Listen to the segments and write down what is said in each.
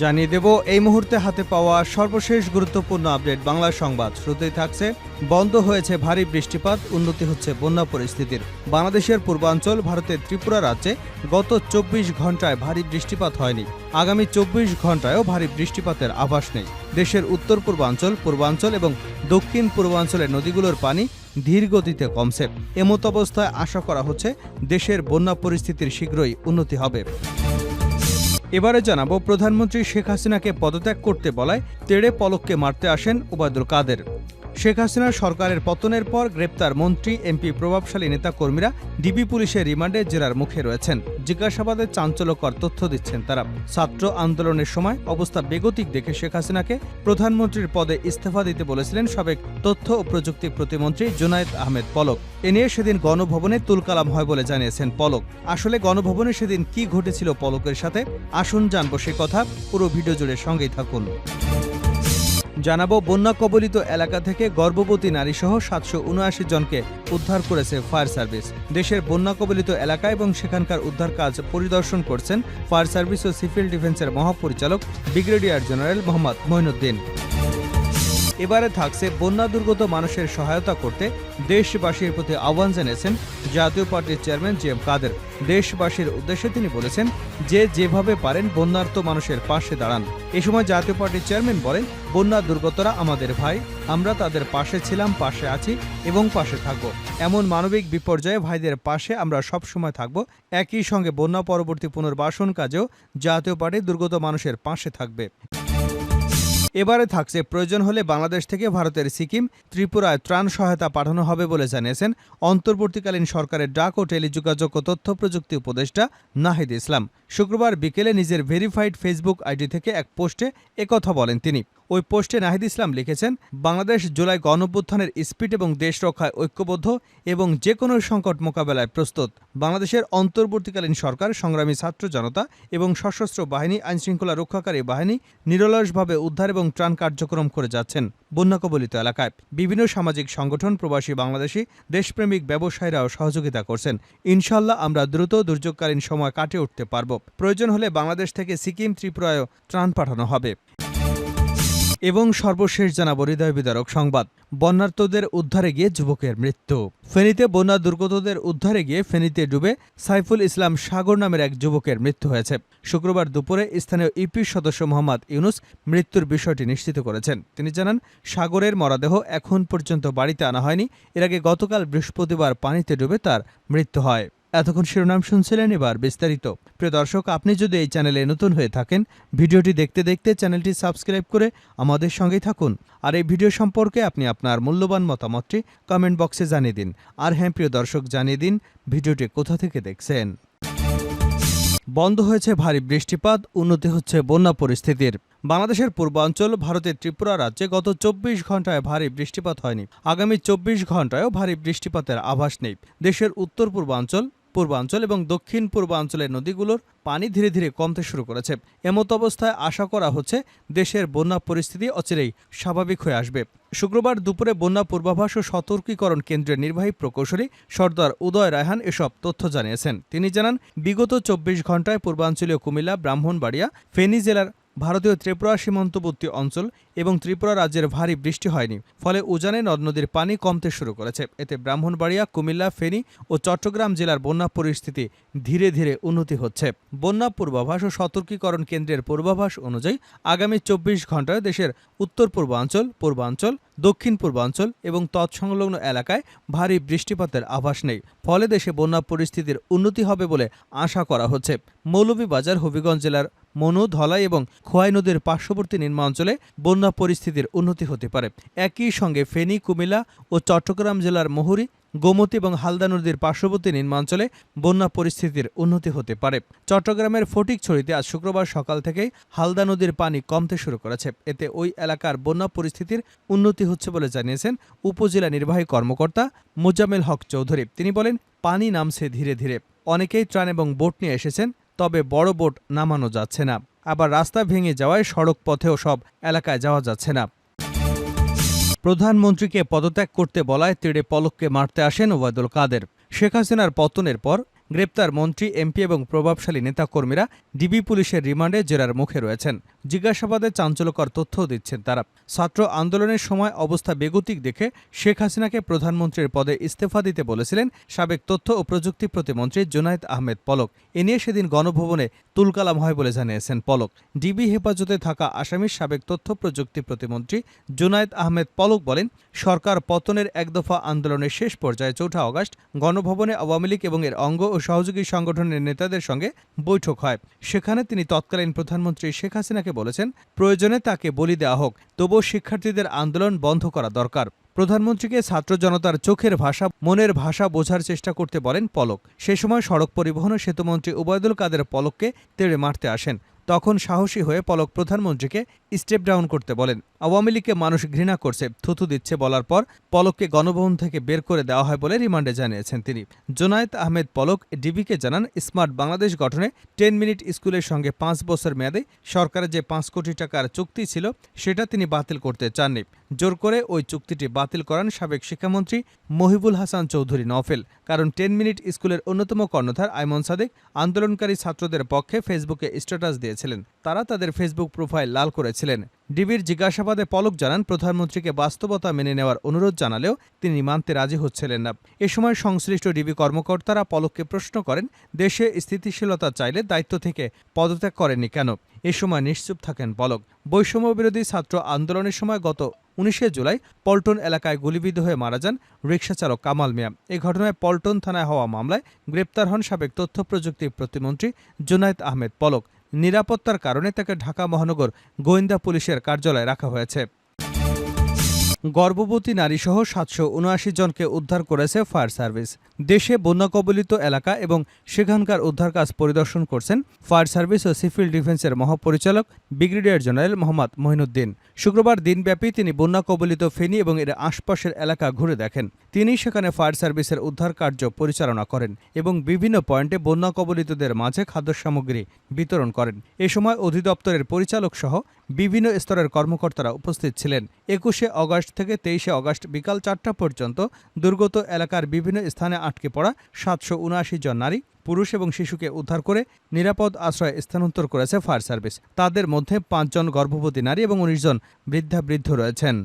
জানিয়ে দেব, এই মুহূর্তে হাতে পাওয়া সর্বশেষ গুরুত্বপূর্ণ আপডেট বাংলা সংবাদ। শুরুতেই থাকছে, বন্ধ হয়েছে ভারী বৃষ্টিপাত, উন্নতি হচ্ছে বন্যা পরিস্থিতির। বাংলাদেশের পূর্বাঞ্চল, ভারতের ত্রিপুরা রাজ্যে গত চব্বিশ ঘন্টায় ভারী বৃষ্টিপাত হয়নি। আগামী চব্বিশ ঘন্টায়ও ভারী বৃষ্টিপাতের আভাস নেই। দেশের উত্তর পূর্বাঞ্চল পূর্বাঞ্চল এবং দক্ষিণ পূর্বাঞ্চলের নদীগুলোর পানি ধীর গতিতে কমছে। এমত অবস্থায় আশা করা হচ্ছে, দেশের বন্যা পরিস্থিতির শীঘ্রই উন্নতি হবে। এবারে জানাব প্রধানমন্ত্রী শেখ হাসিনাকে পদত্যাগ করতে বলায় তেড়ে পলককে মারতে আসেন ওবায়দুল কাদের। শেখ হাসিনার সরকারের পতনের পর গ্রেপ্তার মন্ত্রী, এমপি, প্রভাবশালী নেতাকর্মীরা ডিবি পুলিশের রিমান্ডে জেরার মুখে রয়েছেন। জিজ্ঞাসাবাদে চাঞ্চল্যকর তথ্য দিচ্ছেন তারা। ছাত্র আন্দোলনের সময় অবস্থা বেগতিক দেখে শেখ হাসিনাকে প্রধানমন্ত্রীর পদে ইস্তফা দিতে বলেছিলেন সাবেক তথ্য ও প্রযুক্তি প্রতিমন্ত্রী জুনায়েদ আহমেদ পলক। এ নিয়ে সেদিন গণভবনে তুলকালাম হয় বলে জানিয়েছেন পলক। আসলে গণভবনে সেদিন কি ঘটেছিল পলকের সাথে? আসুন জানব সে কথা। পুরো ভিডিও জুড়ে সঙ্গেই থাকুন। জানাব বন্যা কবলিত এলাকা থেকে গর্ভবতী নারীসহ সাতশো উনআশি জনকে উদ্ধার করেছে ফায়ার সার্ভিস। দেশের বন্যা কবলিত এলাকা এবং সেখানকার উদ্ধার কাজ পরিদর্শন করছেন ফায়ার সার্ভিস ও সিভিল ডিফেন্সের মহাপরিচালক, ব্রিগেডিয়ার জেনারেল মোহাম্মদ মঈনুদ্দিন এবারে থাকছে বন্যা দুর্গত মানুষের সহায়তা করতে দেশবাসীর প্রতি আহ্বান জানিয়েছেন জাতীয় পার্টির চেয়ারম্যান জি এম কাদের। দেশবাসীর উদ্দেশ্যে তিনি বলেছেন যে যেভাবে পারেন বন্যার্ত মানুষের পাশে দাঁড়ান। এ সময় জাতীয় পার্টির চেয়ারম্যান বলেন, বন্যা দুর্গতরা আমাদের ভাই, আমরা তাদের পাশে ছিলাম, পাশে আছি এবং পাশে থাকব। এমন মানবিক বিপর্যয়ে ভাইদের পাশে আমরা সব সময় থাকব। একই সঙ্গে বন্যা পরবর্তী পুনর্বাসন কাজেও জাতীয় পার্টি দুর্গত মানুষের পাশে থাকবে। এবারে থাকছে প্রয়োজন হলে বাংলাদেশ থেকে ভারতের সিকিম, ত্রিপুরায় ত্রাণ সহায়তা পাঠানো হবে বলে জানিয়েছেন অন্তর্বর্তীকালীন সরকারের ডাক ও টেলিযোগাযোগ ও তথ্য প্রযুক্তি উপদেষ্টা নাহিদ ইসলাম। শুক্রবার বিকেলে নিজের ভেরিফাইড ফেসবুক আইডি থেকে এক পোস্টে একথা বলেন তিনি। ওই পোস্টে নাহিদ ইসলাম লিখেছেন, বাংলাদেশ জুলাই গণঅভ্যুত্থানের স্পিড এবং দেশ রক্ষায় ঐক্যবদ্ধ এবং যে কোনো সংকট মোকাবেলায় প্রস্তুত। বাংলাদেশের অন্তর্বর্তীকালীন সরকার, সংগ্রামী ছাত্র জনতা এবং সশস্ত্র বাহিনী, আইনশৃঙ্খলা রক্ষাকারী বাহিনী নিরলসভাবে উদ্ধার ত্রাণ কার্যক্রম করে যাচ্ছেন বন্যাকবলিত এলাকায়। বিভিন্ন সামাজিক সংগঠন, প্রবাসী বাংলাদেশি, দেশপ্রেমিক ব্যবসায়ীরাও সহযোগিতা করছেন। ইনশাল্লাহ আমরা দ্রুত দুর্যোগকালীন সময় কাটিয়ে উঠতে পারব। প্রয়োজন হলে বাংলাদেশ থেকে সিকিম, ত্রিপুরায়ও ত্রাণ পাঠানো হবে। এবং সর্বশেষ জানাব হৃদয় বিদারক সংবাদ। বন্যার্তদের উদ্ধারে গিয়ে যুবকের মৃত্যু। ফেনীতে বন্যা দুর্গতদের উদ্ধারে গিয়ে ফেনীতে ডুবে সাইফুল ইসলাম সাগর নামের এক যুবকের মৃত্যু হয়েছে। শুক্রবার দুপুরে স্থানীয় ইপি সদস্য মোহাম্মদ ইউনুস মৃত্যুর বিষয়টি নিশ্চিত করেছেন। তিনি জানান, সাগরের মরাদেহ এখন পর্যন্ত বাড়িতে আনা হয়নি। এর আগে গতকাল বৃহস্পতিবার পানিতে ডুবে তার মৃত্যু হয়। এতক্ষণ শিরোনাম শুনছিলেন এবার বিস্তারিত। প্রিয় দর্শক, আপনি যদি এই চ্যানেলে নতুন হয়ে থাকেন, ভিডিওটি দেখতে দেখতে চ্যানেলটি সাবস্ক্রাইব করে আমাদের সঙ্গেই থাকুন। আর এই ভিডিও সম্পর্কে আপনি আপনার মূল্যবান মতামতটি কমেন্ট বক্সে জানিয়ে দিন। আর হ্যাঁ প্রিয় দর্শক, জানিয়ে দিন ভিডিওটি কোথা থেকে দেখছেন। বন্ধ হয়েছে ভারী বৃষ্টিপাত, উন্নতি হচ্ছে বন্যা পরিস্থিতির। বাংলাদেশের পূর্বাঞ্চল, ভারতের ত্রিপুরা রাজ্যে গত চব্বিশ ঘন্টায় ভারী বৃষ্টিপাত হয়নি। আগামী চব্বিশ ঘন্টায়ও ভারী বৃষ্টিপাতের আভাস নেই। দেশের উত্তর পূর্বাঞ্চল পূর্বাঞ্চল এবং দক্ষিণ পূর্বাঞ্চলের নদীগুলোর পানি ধীরে ধীরে কমতে শুরু করেছে। এমত অবস্থায় আশা করা হচ্ছে দেশের বন্যা পরিস্থিতি অচিরেই স্বাভাবিক হয়ে আসবে। শুক্রবার দুপুরে বন্যা পূর্বাভাস ও সতর্কীকরণ কেন্দ্রের নির্বাহী প্রকৌশলী সর্দার উদয় রায়হান এসব তথ্য জানিয়েছেন। তিনি জানান, বিগত চব্বিশ ঘন্টায় পূর্বাঞ্চলীয় কুমিল্লা, ব্রাহ্মণবাড়িয়া, ফেনী জেলার ভারতীয় ত্রিপুরা সীমান্তবর্তী অঞ্চল এবং ত্রিপুরা রাজ্যের ভারী বৃষ্টি হয়নি, ফলে উজানে নদ নদীর পানি কমতে শুরু করেছে। এতে ব্রাহ্মণবাড়িয়া, কুমিল্লা, ফেনী ও চট্টগ্রাম জেলার বন্যা পরিস্থিতি ধীরে ধীরে উন্নতি হচ্ছে। বন্যা পূর্বাভাস ও সতর্কীকরণ কেন্দ্রের পূর্বাভাস অনুযায়ী আগামী চব্বিশ ঘন্টায় দেশের উত্তর পূর্বাঞ্চল পূর্বাঞ্চল দক্ষিণ পূর্বাঞ্চল এবং তৎসংলগ্ন এলাকায় ভারী বৃষ্টিপাতের আভাস নেই, ফলে দেশে বন্যা পরিস্থিতির উন্নতি হবে বলে আশা করা হচ্ছে। মৌলভীবাজার, হবিগঞ্জ জেলার মনু, ধলাই এবং খোয়াই নদীর পার্শ্ববর্তী নিম্নাঞ্চলে বন্যা পরিস্থিতির উন্নতি হতে পারে। একই সঙ্গে ফেনী, কুমিল্লা ও চট্টগ্রাম জেলার মহুরী, গোমতী এবং হালদা নদীর পার্শ্ববর্তী নিম্নাঞ্চলে বন্যা পরিস্থিতির উন্নতি হতে পারে। চট্টগ্রামের ফটিকছড়িতে আজ শুক্রবার সকাল থেকেই হালদা নদীর পানি কমতে শুরু করেছে। এতে ওই এলাকার বন্যা পরিস্থিতির উন্নতি হচ্ছে বলে জানিয়েছেন উপজেলা নির্বাহী কর্মকর্তা মোজামেল হক চৌধুরী। তিনি বলেন, পানি নামছে ধীরে ধীরে। অনেকেই ত্রাণ এবং বোট নিয়ে এসেছেন তবে বড় বোট নামানো যাচ্ছে না। আবার রাস্তা ভেঙে যাওয়ায় সড়ক পথেও সব এলাকায় যাওয়া যাচ্ছে না। প্রধানমন্ত্রীকে পদত্যাগ করতে বলায় তেড়ে পলককে মারতে আসেন ওবায়দুল কাদের। শেখ হাসিনার পতনের পর গ্রেপ্তার মন্ত্রী, এমপি এবং প্রভাবশালী নেতাকর্মীরা ডিবি পুলিশের রিমান্ডে জেরার মুখে রয়েছেন। জিজ্ঞাসাবাদে চাঞ্চল্যকর তথ্যও দিচ্ছেন তারা। ছাত্র আন্দোলনের সময় অবস্থা বেগতিক দেখে শেখ হাসিনাকে প্রধানমন্ত্রীর পদে ইস্তফা দিতে বলেছিলেন সাবেক তথ্য ও প্রযুক্তি প্রতিমন্ত্রী জুনায়েদ আহমেদ পলক। এ নিয়ে সেদিন গণভবনে তুলকালাম হয় বলে জানিয়েছেন পলক। ডিবি হেফাজতে থাকা আসামির সাবেক তথ্য প্রযুক্তি প্রতিমন্ত্রী জুনায়েদ আহমেদ পলক বলেন, সরকার পতনের একদফা আন্দোলনের শেষ পর্যায়ে চৌঠা অগাস্ট গণভবনে আওয়ামী লীগ এবং এর অঙ্গ ও সহযোগী সংগঠনের নেতাদের সঙ্গে বৈঠক হয়। সেখানে তিনি তৎকালীন প্রধানমন্ত্রী শেখ হাসিনাকে বলেছেন, প্রয়োজনে তাকে বলি দেওয়া হোক, তবুও শিক্ষার্থীদের আন্দোলন বন্ধ করা দরকার। প্রধানমন্ত্রীকে ছাত্র জনতার চোখের ভাষা, মনের ভাষা বোঝার চেষ্টা করতে বলেন পলক। সে সময় সড়ক পরিবহন ও সেতুমন্ত্রী ওবায়দুল কাদের পলককে তেড়ে মারতে আসেন। তখন সাহসী হয়ে পলক প্রধানমন্ত্রীকে স্টেপ ডাউন করতে বলেন। আওয়ামী লীগকে মানুষ ঘৃণা করছে, থুথু দিচ্ছে বলার পর পলককে গণভবন থেকে বের করে দেওয়া হয় বলে রিমান্ডে জানিয়েছেন তিনি। জোনায়েত আহমেদ পলক, ডিবিকে জানান, স্মার্ট বাংলাদেশ গঠনে টেন মিনিট স্কুলের সঙ্গে পাঁচ বছর মেয়াদে সরকারের যে পাঁচ কোটি টাকার চুক্তি ছিল, সেটা তিনি বাতিল করতে চাননি। জোর করে ওই চুক্তিটি বাতিল করান সাবেক শিক্ষামন্ত্রী মহিবুল হাসান চৌধুরী নফেল কারণ টেন মিনিট স্কুলের অন্যতম কর্ণধার আইমন সাদেক আন্দোলনকারী ছাত্রদের পক্ষে ফেসবুকে স্ট্যাটাস দিয়েছিলেন। তারা তাদের ফেসবুক প্রোফাইল লাল করেছিলেন ডিবির জিজ্ঞাসাবাদে পলক জানান, প্রধানমন্ত্রীকে বাস্তবতা মেনে নেওয়ার অনুরোধ জানালেও তিনি মানতে রাজি হচ্ছিলেন না। এ সময় সংশ্লিষ্ট ডিবি কর্মকর্তারা পলককে প্রশ্ন করেন, দেশে স্থিতিশীলতা চাইলে দায়িত্ব থেকে পদত্যাগ করেননি কেন? এ সময় নিশ্চুপ থাকেন পলক। বৈষম্য বিরোধী ছাত্র আন্দোলনের সময় গত উনিশে জুলাই পল্টন এলাকায় গুলিবিদ্ধ হয়ে মারা যান রিকশাচালক কামাল মিয়া। এ ঘটনায় পল্টন থানায় হওয়া মামলায় গ্রেপ্তার হন সাবেক তথ্য প্রযুক্তি প্রতিমন্ত্রী জুনায়েদ আহমেদ পলক। নিরাপত্তার কারণে তাকে ঢাকা মহানগর গোয়েন্দা পুলিশের কার্যালয়ে রাখা হয়েছে। গর্ভবতী নারীসহ সাতশো উনআশি জনকে উদ্ধার করেছে ফায়ার সার্ভিস। দেশে বন্যা কবলিত এলাকা এবং সেখানকার উদ্ধার কাজ পরিদর্শন করছেন ফায়ার সার্ভিস ও সিভিল ডিফেন্সের মহাপরিচালক ব্রিগেডিয়ার জেনারেল মোহাম্মদ মহিনুদ্দিন। শুক্রবার দিনব্যাপী তিনি বন্যা কবলিত ফেনী এবং এর আশপাশের এলাকা ঘুরে দেখেন। তিনি সেখানে ফায়ার সার্ভিসের উদ্ধার কার্য পরিচালনা করেন এবং বিভিন্ন পয়েন্টে বন্যা কবলিতদের মাঝে খাদ্য সামগ্রী বিতরণ করেন। এ সময় অধিদপ্তরের পরিচালক সহ বিভিন্ন স্তরের কর্মকর্তারা উপস্থিত ছিলেন। একুশে অগস্ট থেকে তেইশে অগস্ট বিকাল চারটা পর্যন্ত দুর্গত এলাকার বিভিন্ন স্থানে আটকে পড়া সাতশো উনআশি জন নারী, পুরুষ এবং শিশুকে উদ্ধার করে নিরাপদ আশ্রয়ে স্থানান্তর করেছে ফায়ার সার্ভিস। তাদের মধ্যে পাঁচজন গর্ভবতী নারী এবং উনিশ জন বৃদ্ধা বৃদ্ধ রয়েছেন।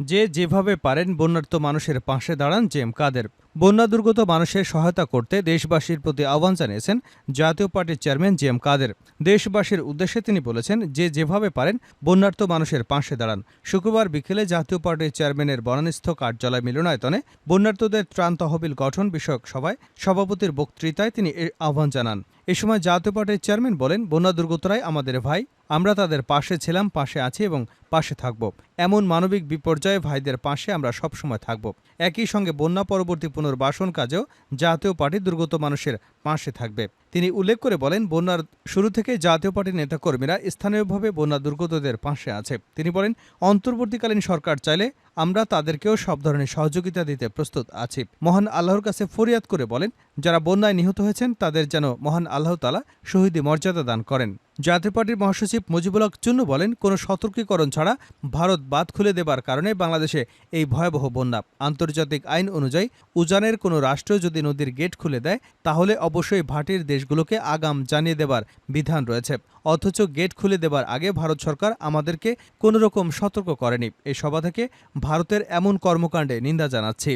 যে যেভাবে পারেন বন্যার্ত মানুষের পাশে দাঁড়ান জেম কাদের। বন্যা দুর্গত মানুষের সহায়তা করতে দেশবাসীর প্রতি আহ্বান জানিয়েছেন জাতীয় পার্টির চেয়ারম্যান জেম কাদের। দেশবাসীর উদ্দেশ্যে তিনি বলেছেন, যে যেভাবে পারেন বন্যার্ত মানুষের পাশে দাঁড়ান। শুক্রবার বিকেলে জাতীয় পার্টির চেয়ারম্যানের বনানীস্থ কার্যালয় মিলনায়তনে বন্যার্তদের ত্রাণ তহবিল গঠন বিষয়ক সভায় সভাপতির বক্তৃতায় তিনি আহ্বান জানান। এ সময় জাতীয় পার্টির চেয়ারম্যান বলেন, বন্যা দুর্গতরাই আমাদের ভাই আমরা তাদের পাশে ছিলাম, পাশে আছি এবং পাশে থাকব। এমন মানবিক বিপর্যয়ে ভাইদের পাশে আমরা সবসময় থাকব। একই সঙ্গে বন্যা পরবর্তী পুনর্বাসন কাজেও জাতীয় পার্টি দুর্গত মানুষের পাশে থাকবে। তিনি উল্লেখ করে বলেন, বন্যার শুরু থেকে জাতীয় পার্টির নেতাকর্মীরা স্থানীয়ভাবে বন্যা দুর্গতদের পাশে আছে। তিনি বলেন, অন্তর্বর্তীকালীন সরকার চাইলে আমরা তাদেরকেও সব ধরনের সহযোগিতা দিতে প্রস্তুত আছি। মহান আল্লাহর কাছে ফরিয়াদ করে বলেন, যারা বন্যায় নিহত হয়েছেন তাদের যেন মহান আল্লাহ তালা শহীদি মর্যাদা দান করেন। জাতীয় পার্টির মহাসচিব মুজিবুল হক চুন্নু বলেন, কোনো সতর্কীকরণ ছাড়া ভারত বাদ খুলে দেবার কারণে বাংলাদেশে এই ভয়াবহ বন্যা। আন্তর্জাতিক আইন অনুযায়ী উজানের কোনো রাষ্ট্র যদি নদীর গেট খুলে দেয়, তাহলে অবশ্যই ভাটির দেশগুলোকে আগাম জানিয়ে দেবার বিধান রয়েছে। অথচ গেট খুলে দেবার আগে ভারত সরকার আমাদেরকে কোনো রকম সতর্ক করেনি। এই সভা থেকে ভারতের এমন কর্মকাণ্ডে নিন্দা জানাচ্ছি।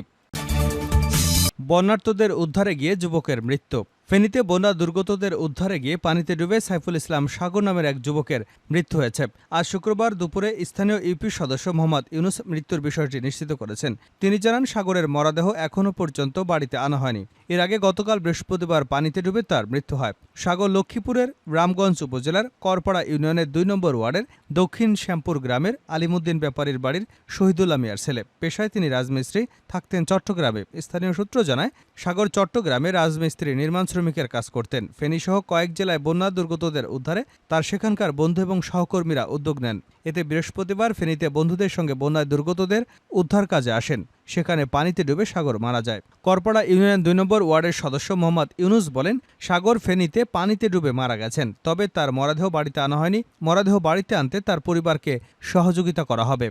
বন্যার্তদের উদ্ধারে গিয়ে যুবকের মৃত্যু। ফেনীতে বন্যা দুর্গতদের উদ্ধারে গিয়ে পানিতে ডুবে সাইফুল ইসলাম সাগর নামের এক যুবকের মৃত্যু হয়েছে। আজ শুক্রবার দুপুরে স্থানীয় ইউপি সদস্য মোহাম্মদ ইউনুস মৃত্যুর বিষয়টি নিশ্চিত করেছেন। তিনি জানান, সাগরের মরদেহ এখনও পর্যন্ত বাড়িতে আনা হয়নি। এর আগে গতকাল বৃহস্পতিবার পানিতে ডুবে তার মৃত্যু হয়। সাগর লক্ষ্মীপুরের রামগঞ্জ উপজেলার করপাড়া ইউনিয়নের দুই নম্বর ওয়ার্ডের দক্ষিণ শ্যামপুর গ্রামের আলিমুদ্দিন ব্যাপারীর বাড়ির শহীদুল্লাহ মিয়ার ছেলে। পেশায় তিনি রাজমিস্ত্রি, থাকতেন চট্টগ্রামে। স্থানীয় সূত্র জানায় সাগর, চট্টগ্রামে রাজমিস্ত্রি নির্মাণ শ্রমিকের কাজ করতেন। ফেনীসহ কয়েক জেলায় বন্যা দুর্গতদের উদ্ধারে তার সেখানকার বন্ধু এবং সহকর্মীরা উদ্যোগ নেন। এতে বৃহস্পতিবার ফেনীতে বন্ধুদের সঙ্গে বন্যায় দুর্গতদের উদ্ধার কাজে আসেন। সেখানে পানিতে ডুবে সাগর মারা যায়। করপাড়া ইউনিয়ন দুই নম্বর ওয়ার্ডের সদস্য মোহাম্মদ ইউনুস বলেন, সাগর ফেনীতে পানিতে ডুবে মারা গেছেন, তবে তার মরাদেহ বাড়িতে আনা হয়নি। মরাদেহ বাড়িতে আনতে তার পরিবারকে সহযোগিতা করা হবে।